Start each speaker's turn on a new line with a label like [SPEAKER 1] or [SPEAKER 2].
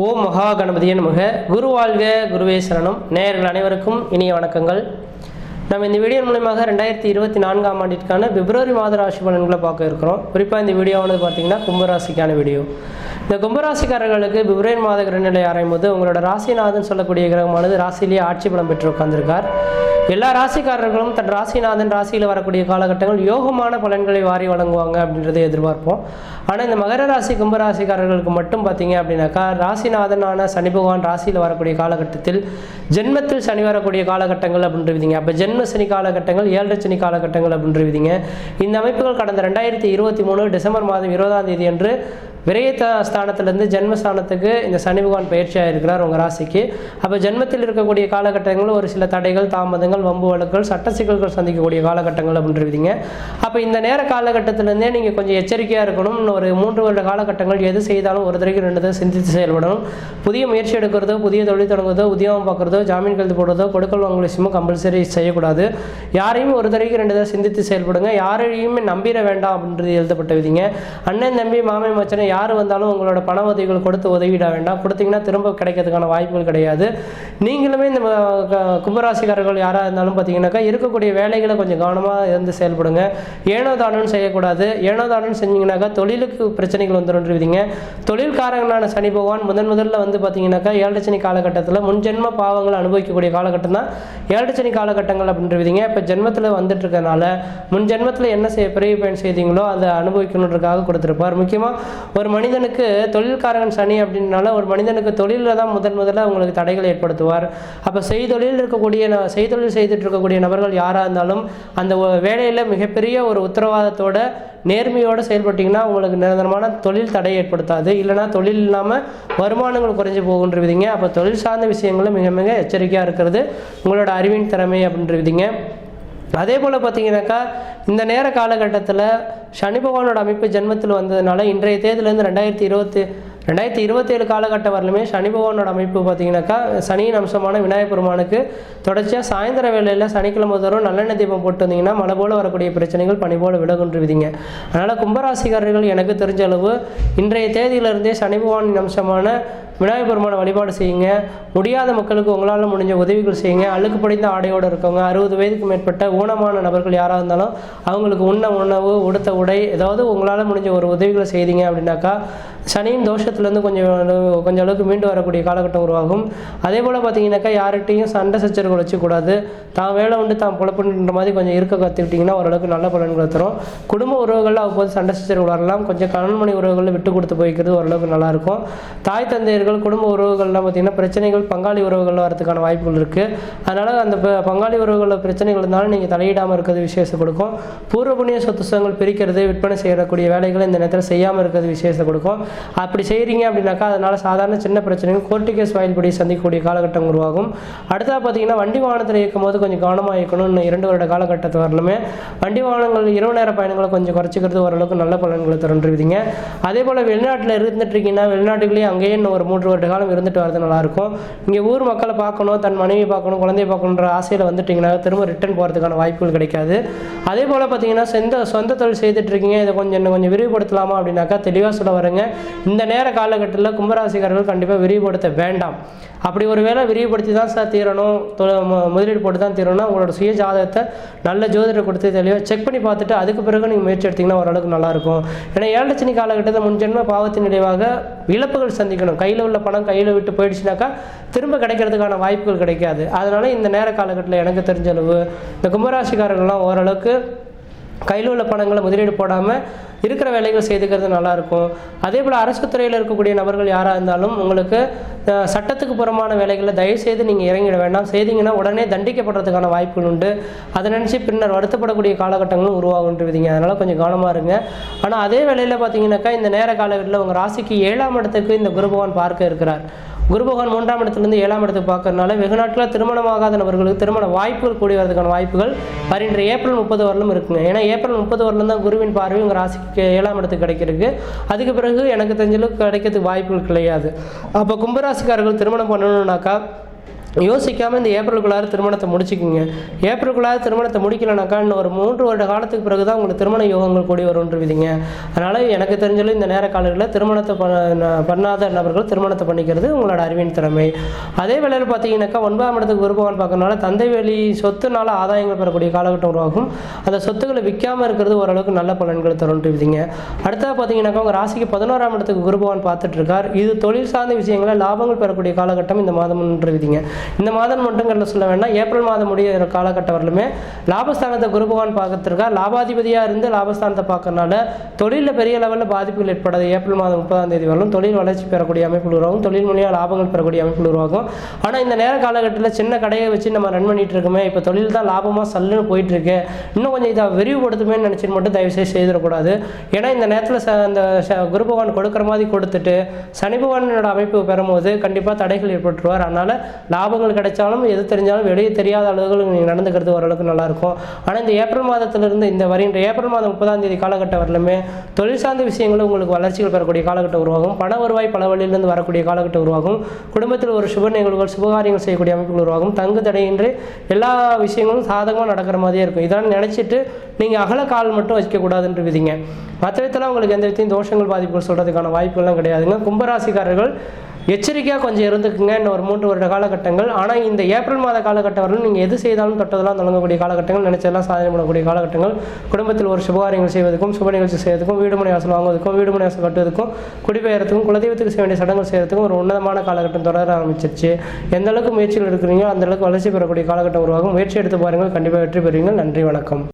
[SPEAKER 1] ஓம் மகா கணபதியன் நமக. குரு வாழ்க குருவே சரணம். நேயர்கள் அனைவருக்கும் இனிய வணக்கங்கள். நம்ம இந்த வீடியோ மூலயமாக ரெண்டாயிரத்தி இருபத்தி நான்காம் ஆண்டிற்கான பிப்ரவரி மாத ராசி பலன்களை பார்க்க இருக்கிறோம். குறிப்பாக இந்த வீடியோவானது பார்த்தீங்கன்னா கும்பராசிக்கான வீடியோ. இந்த கும்பராசிக்காரர்களுக்கு பிப்ரவரி மாத கிரகநிலை ஆராயும் போது உங்களோட ராசிநாதன் சொல்லக்கூடிய கிரகமானது ராசியிலேயே ஆட்சி பலம் பெற்று உட்கார்ந்திருக்கார். எல்லா ராசிக்காரர்களும் தன் ராசிநாதன் ராசியில் வரக்கூடிய காலகட்டங்கள் யோகமான பலன்களை வாரி வழங்குவாங்க அப்படின்றத எதிர்பார்ப்போம். ஆனால் இந்த மகர ராசி கும்பராசிக்காரர்களுக்கு மட்டும் பார்த்தீங்க அப்படின்னாக்கா ராசிநாதனான சனி பகவான் ராசியில் வரக்கூடிய காலகட்டத்தில் ஜென்மத்தில் சனி வரக்கூடிய காலகட்டங்கள் அப்படின்றவிதிங்க. அப்போ ஜென்ம சனி காலகட்டங்கள் ஏழரை சனி காலகட்டங்கள் அப்படின்றவிதிங்க. இந்த அமைப்புகள் கடந்த ரெண்டாயிரத்தி இருபத்தி மூணு டிசம்பர் மாதம் இருபதாம் தேதி அன்று விரயத்த ஸ்தானத்திலிருந்து ஜென்மஸ்தானத்துக்கு இந்த சனி பகவான் பயிற்சியாக இருக்கிறார் உங்கள் ராசிக்கு. அப்போ ஜென்மத்தில் இருக்கக்கூடிய காலகட்டங்கள் ஒரு சில தடைகள் தாமதங்கள் வம்பு வழக்குகள் சட்ட சிக்கல்கள் சந்திக்கக்கூடிய காலகட்டங்கள் அப்படின்றவிதிங்க அப்போ இந்த நேர காலகட்டத்திலேருந்தே நீங்கள் கொஞ்சம் எச்சரிக்கையாக இருக்கணும் ஒரு மூன்று வருட காலகட்டங்கள் எது செய்தாலும் ஒரு தடவைக்கு ரெண்டு தடவை சிந்தித்து செயல்படணும். புதிய முயற்சி எடுக்கிறதோ புதிய தொழில் தொடங்குறதோ உத்தியோகம் பார்க்குறதோ ஜாமீன் கழுத்து போடுறதோ கொடுக்கல் வாங்கல் விஷயமும் கம்பல்சரி செய்யக்கூடாது. யாரையும் ஒரு தடவைக்கு ரெண்டு தடவை சிந்தித்து செயல்படுங்க. யாரையுமே நம்பிட வேண்டாம் அப்படின்றது எழுதப்பட்ட விதிங்க. அண்ணன் தம்பி மாமன் மச்சனை யார் வந்தாலும் உங்களோட பண உதவிகள் கொடுத்து உதவிட வேண்டாம். கொடுத்தீங்கன்னா திரும்ப கிடைக்கிறதுக்கான வாய்ப்புகள் கிடையாது. நீங்களுமே இந்த க- கும்பராசிக்காரர்கள் யாராக இருந்தாலும் பார்த்தீங்கன்னாக்கா இருக்கக்கூடிய வேலைகளை கொஞ்சம் கவனமாக இருந்து செயல்படுங்க. ஏனோ தானோன்னு செய்யக்கூடாது. ஏனோ தானோன்னு செஞ்சீங்கன்னாக்கா தொழிலுக்கு பிரச்சனைகள் வந்துருன்றீங்க. தொழில்காரங்களான சனி பகவான் முதன் முதல்ல வந்து பார்த்தீங்கன்னாக்கா ஏழரை காலகட்டத்தில் முன்ஜென்ம பாவங்களை அனுபவிக்கக்கூடிய காலகட்டம் தான். ஏழரை சனி காலகட்டங்கள் அப்படின்றவிதிங்க இப்போ ஜென்மத்தில் வந்துட்டு இருக்கறனால முன் ஜென்மத்தில் என்ன செய்ய பிறகு பயன் செய்தீங்களோ அதை அனுபவிக்கணுன்றதுக்காக கொடுத்துருப்பார். முக்கியமாக ஒரு மனிதனுக்கு தொழில்காரகன் சனி அப்படின்னால ஒரு மனிதனுக்கு தொழிலில் தான் முதன் முதல்ல உங்களுக்கு தடைகளை ஏற்படுத்துவார். அப்போ செய்தொழில் இருக்கக்கூடிய ந- செய்தொழில் செய்துட்டு இருக்கக்கூடிய நபர்கள் யாராக இருந்தாலும் அந்த வேலையில் மிகப்பெரிய ஒரு உத்தரவாதத்தோட நேர்மையோடு செயல்பட்டீங்கன்னா உங்களுக்கு நிரந்தரமான தொழில் தடை ஏற்படுத்தாது. இல்லைனா தொழில் இல்லாமல் வருமானங்கள் குறைஞ்சு போகுன்றவிதிங்க அப்போ தொழில் சார்ந்த விஷயங்களும் மிக மிக எச்சரிக்கையாக இருக்கிறது. உங்களோட அறிவின் திறமை அப்படின்றவிதிங்க. அதே போல் பார்த்தீங்கன்னாக்கா இந்த நேர காலகட்டத்தில் சனி பகவானோட அமைப்பு ஜென்மத்தில் வந்ததுனால இன்றைய தேதியிலேருந்து ரெண்டாயிரத்தி இருபத்தி ரெண்டாயிரத்தி இருபத்தேழு காலகட்டம் வரலுமே சனி பகவானோட அமைப்பு பார்த்தீங்கன்னாக்கா சனியின் அம்சமான விநாயகப் பெருமானுக்கு தொடர்ச்சியாக சாயந்தர வேளையில் சனிக்கிழமை தோறும் நல்லெண்ணெய் தீபம் போட்டு வந்தீங்கன்னா மழை போல வரக்கூடிய பிரச்சனைகள் பனி போல விலகுன்றுவிதிங்க. அதனால் கும்பராசிக்காரர்கள் எனக்கு தெரிஞ்ச அளவு இன்றைய தேதியிலிருந்தே சனி பகவானின் அம்சமான விநாயகர் பெருமானை வழிபாடு செய்யுங்க. முடியாத மக்களுக்கு உங்களால் முடிஞ்ச உதவிகள் செய்யுங்க. அழுக்கு படிந்த ஆடையோடு இருக்கவங்க அறுபது வயதுக்கு மேற்பட்ட ஊனமான நபர்கள் யாராக இருந்தாலும் அவங்களுக்கு உண்ண உணவு உடுத்த உடை ஏதாவது உங்களால் முடிஞ்ச ஒரு உதவிகளை செய்தீங்க அப்படின்னாக்கா சனியின் தோஷத்துலேருந்து கொஞ்சம் கொஞ்சம் அளவுக்கு மீண்டு வரக்கூடிய காலகட்டம் உருவாகும். அதே போல் பார்த்தீங்கன்னாக்கா யார்கிட்டையும் சண்டை சச்சரவுகள் வச்சுக்கூடாது. தான் வேலை உண்டு தான் பொழப்புன்ற மாதிரி கொஞ்சம் இருக்க கற்றுக்கிட்டிங்கன்னா ஓரளவுக்கு நல்ல பலன்களை தரும். குடும்ப உறவுகளில் அவ்வப்போது சண்டை சச்சரவுகள் வரலாம். கொஞ்சம் கணன்மணி உறவுகளில் விட்டு கொடுத்து போய்க்கிறது ஓரளவுக்கு நல்லாயிருக்கும். தாய் தந்தையர்கள் குடும்ப உறவுகள்லாம் பார்த்தீங்கன்னா பிரச்சனைகள் பங்காளி உறவுகளில் வரதுக்கான வாய்ப்புகள் இருக்குது அதனால் அந்த பங்காளி உறவுகளில் பிரச்சனைகள் இருந்தாலும் நீங்கள் தலையிடாமல் இருக்கிறது விசேஷம் கொடுக்கும். பூர்வ புண்ணிய சொத்து சுகங்கள் பிரிக்கிறது விற்பனை செய்யக்கூடிய வேலைகளை இந்த நேரத்தில் செய்யாமல் இருக்கிறது விசேஷம் கொடுக்கும். அப்படி செய்கிறீங்க அப்படின்னாக்கா அதனால் சாதாரண சின்ன பிரச்சனைகள் கோர்ட்டு கேஸ் ஃபைல் சந்திக்கக்கூடிய காலகட்டம் உருவாகும். அடுத்தா பார்த்தீங்கன்னா வண்டி வாகனத்தில் இயக்கும் போது கொஞ்சம் கவனமாக இயக்கணும். இன்னும் இரண்டு வருட காலகட்டத்தை வரலுமே வண்டி வாகனங்கள் இரவு நேர பயணங்களை கொஞ்சம் குறைச்சிக்கிறது ஓரளவுக்கு நல்ல பலன்களை தருன்றுவீங்க அதே போல் வெளிநாட்டில் இருந்துட்டு இருக்கீங்கன்னா வெளிநாட்டுக்குள்ளேயே அங்கேயே இன்னும் ஒரு மூன்று வருட காலம் இருந்துட்டு வரது நல்லாயிருக்கும். இங்கே ஊர் மக்களை பார்க்கணும் தன் மனைவி பார்க்கணும் குழந்தைய பார்க்கணுன்ற ஆசையில் வந்துட்டீங்கன்னா திரும்ப ரிட்டர்ன் போகிறதுக்கான வாய்ப்புகள் கிடைக்காது. அதே போல் பார்த்தீங்கன்னா சொந்த சொந்த தொழில் செய்துட்டு இருக்கீங்க. இதை கொஞ்சம் இன்னும் கொஞ்சம் விரிவுபடுத்தலாமா அப்படின்னாக்கா தெளிவாக சொல்ல வரேங்க. இந்த நேர காலகட்டத்தில் கும்பராசிக்காரர்கள் கண்டிப்பாக விரிவுபடுத்த வேண்டாம். அப்படி ஒரு வேளை விரிவுபடுத்தி தான் சார் தீரணும் முதலீடு போட்டு தான் தீரணும் உங்களோட சுய ஜாதகத்தை நல்ல ஜோதிடர் கொடுத்து தெளிவாக செக் பண்ணி பார்த்துட்டு அதுக்கு பிறகு நீங்கள் முயற்சி எடுத்தீங்கன்னா ஓரளவுக்கு நல்லாயிருக்கும் ஏன்னா ஏழரை காலகட்டத்தில் முன்ஜென்ம பாவத்தின் நினைவாக இழப்புகள் சந்திக்கணும். கையில் உள்ள பணம் கையில் விட்டு போயிடுச்சுனாக்கா திரும்ப கிடைக்கிறதுக்கான வாய்ப்புகள் கிடைக்காது. அதனால இந்த நேர காலகட்டத்தில் எனக்கு தெரிஞ்ச அளவு இந்த கும்பராசிக்காரர்கள்லாம் ஓரளவுக்கு கையில் உள்ள பணங்களை முதலீடு போடாமல் இருக்கிற வேலைகள் செய்துக்கிறது நல்லாயிருக்கும். அதே போல் அரசு துறையில் இருக்கக்கூடிய நபர்கள் யாராக இருந்தாலும் உங்களுக்கு சட்டத்துக்கு புறமான வேலைகளை தயவுசெய்து நீங்கள் இறங்கிட வேண்டாம். செய்தீங்கன்னா உடனே தண்டிக்கப்படுறதுக்கான வாய்ப்புகள் உண்டு. அதை நினச்சி பின்னர் வருத்தப்படக்கூடிய காலகட்டங்களும் உருவாகுன்றவிதிங்க அதனால் கொஞ்சம் கவனமாக இருங்க. ஆனால் அதே வேலையில் பார்த்தீங்கன்னாக்கா இந்த நேர காலகட்டத்தில் உங்கள் ராசிக்கு ஏழாம் இடத்துக்கு இந்த குரு பகவான் பார்க்க இருக்கிறார். குரு பகவான் மூன்றாம் இடத்துலேருந்து ஏழாம் இடத்துக்கு பார்க்கறதுனால வெகு நாட்களில் திருமணமாகாத நபர்களுக்கு திருமண வாய்ப்புகள் கூடி வரதுக்கான வாய்ப்புகள் வருகின்ற ஏப்ரல் முப்பது வரலும் இருக்குங்க. ஏன்னா ஏப்ரல் முப்பது வரலும் தான் குருவின் பார்வை உங்கள் ராசிக்கு ஏழாம் இடத்துக்கு கிடைக்கிறதுக்கு. அதுக்கு பிறகு எனக்கு தெரிஞ்சளவுக்கு கிடைக்கிறதுக்கு வாய்ப்புகள் கிடையாது. அப்போ கும்பராசிக்காரர்கள் திருமணம் பண்ணணுன்னாக்கா யோசிக்காமல் இந்த ஏப்ரலுக்குள்ளார திருமணத்தை முடிச்சுக்கிங்க. ஏப்ரலுக்குள்ளார திருமணத்தை முடிக்கலனாக்கா இன்னும் ஒரு மூன்று வருட காலத்துக்கு பிறகு தான் உங்களுக்கு திருமண யோகங்கள் கூடி வரும்ன்றவிதிங்க அதனால் எனக்கு தெரிஞ்சளவு இந்த நேர காலங்களில் திருமணத்தை பண்ண பண்ணாத நபர்கள் திருமணத்தை பண்ணிக்கிறது உங்களோட அறிவின் திறமை. அதே வேளையில் பார்த்தீங்கன்னாக்கா ஒன்பதாம் இடத்துக்கு குருபவன் பார்க்கறதுனால தந்தை வழி சொத்துனால ஆதாயங்கள் பெறக்கூடிய காலகட்டம் உருவாகும். அந்த சொத்துக்களை விற்காமல் இருக்கிறது ஓரளவுக்கு நல்ல பலன்களை தரும்ன்றவிதிங்க அடுத்தது பார்த்தீங்கன்னாக்கா உங்கள் ராசிக்கு பதினோராம் இடத்துக்கு குருபவன் பார்த்துட்டு இருக்கார். இது தொழில் சார்ந்த விஷயங்களை லாபங்கள் பெறக்கூடிய காலகட்டம் இந்த மாதம்ன்றவிதிங்க இந்த மாதம் மட்டுங்கிறத சொல்ல வேண்டாம். ஏப்ரல் மாதம் முடிய காலகட்டம் வரலுமே லாபஸ்தானத்தை குருபகவான் பார்க்கறதுக்கா லாபாதிபதியாக இருந்து லாபஸ்தானத்தை பார்க்கறனால தொழிலில் பெரிய லெவலில் பாதிப்புகள் ஏற்படாது. ஏப்ரல் மாதம் முப்பதாம் தேதி வரலும் தொழில் வளர்ச்சி பெறக்கூடிய அமைப்புகள் உருவாகும். தொழில் மூலியம் லாபங்கள் பெறக்கூடிய அமைப்புகள் உருவாகும். ஆனால் இந்த நேர காலகட்டத்தில் சின்ன கடையை வச்சு நம்ம ரன் பண்ணிட்டு இருக்கோமே இப்போ தொழில் தான் லாபமாக சல்லுன்னு போயிட்டு இருக்கு இன்னும் கொஞ்சம் இதை விரிவுபடுத்துமேன்னு நினச்சிட்டு மட்டும் தயவுசெய்து செய்திடக்கூடாது. ஏன்னா இந்த நேரத்தில் ச அந்த குருபகவான் குரு பகவான் கொடுக்குற மாதிரி கொடுத்துட்டு சனி பகவானோட அமைப்பு பெறும்போது கண்டிப்பாக தடைகள் ஏற்பட்டுருவார். அதனால் லாபங்கள் கிடைச்சாலும் எது தெரிஞ்சாலும் வெளியே தெரியாத அளவுகள் நீங்கள் நடந்துக்கிறது ஓரளவுக்கு நல்லாயிருக்கும். ஆனால் இந்த ஏப்ரல் மாதத்திலிருந்து இந்த வருகின்ற ஏப்ரல் மாதம் முப்பதாம் தேதி காலகட்டம் வரலுமே தொழில் சார்ந்த விஷயங்களும் உங்களுக்கு வளர்ச்சிகள் பெறக்கூடிய காலகட்டம் உருவாகும். பண வருவாய் பல வழியிலிருந்து வரக்கூடிய காலகட்டம் உருவாகும். குடும்பத்தில் ஒரு சுப நிகழ்வுகள் சுபகாரியங்கள் செய்யக்கூடிய அமைப்புகள் உருவாகும். தங்கு தடையின்றி எல்லா விஷயங்களும் சாதகமாக நடக்கிற மாதிரியே இருக்கும். இதெல்லாம் நினச்சிட்டு நீங்கள் அகல கால் மட்டும் வைக்கக்கூடாதுன்ற விதிங்க. மற்ற விதத்தில் உங்களுக்கு எந்த விதத்தையும் தோஷங்கள் பாதிப்புகள் சொல்கிறதுக்கான வாய்ப்புகள்லாம் கிடையாதுங்க. கும்பராசிக்காரர்கள் எச்சரிக்கையாக கொஞ்சம் இருந்துக்குங்க. இன்னும் ஒரு மூன்று வருட காலகட்டங்கள். ஆனால் இந்த ஏப்ரல் மாத காலகட்டம் வரலும் நீங்கள் எது செய்தாலும் தொட்டதெல்லாம் தொடங்கக்கூடிய காலகட்டங்கள். நினைச்சதெல்லாம் சாதனை பண்ணக்கூடிய காலகட்டங்கள். குடும்பத்தில் ஒரு சுபகாரியங்கள் செய்வதற்கும் சுப நிகழ்ச்சி செய்வதற்கும் வீடு மனை வாசல் வாங்குவதற்கும் வீடு மனை வாசல் கட்டுவதற்கும் குடிபெயர்த்துக்கும் குலதெய்வத்துக்கு செய்ய வேண்டிய சடங்குகள் செய்யறதுக்கும் ஒரு உன்னதமான காலகட்டம் தொடர ஆரம்பிச்சிருச்சு. எந்த அளவுக்கு முயற்சிகள் இருக்கிறீங்களோ அந்த அளவுக்கு வளர்ச்சி பெறக்கூடிய காலகட்டம் உருவாகும். முயற்சி எடுத்து பாருங்கள். கண்டிப்பாக வெற்றி பெறுவீங்க நன்றி வணக்கம்.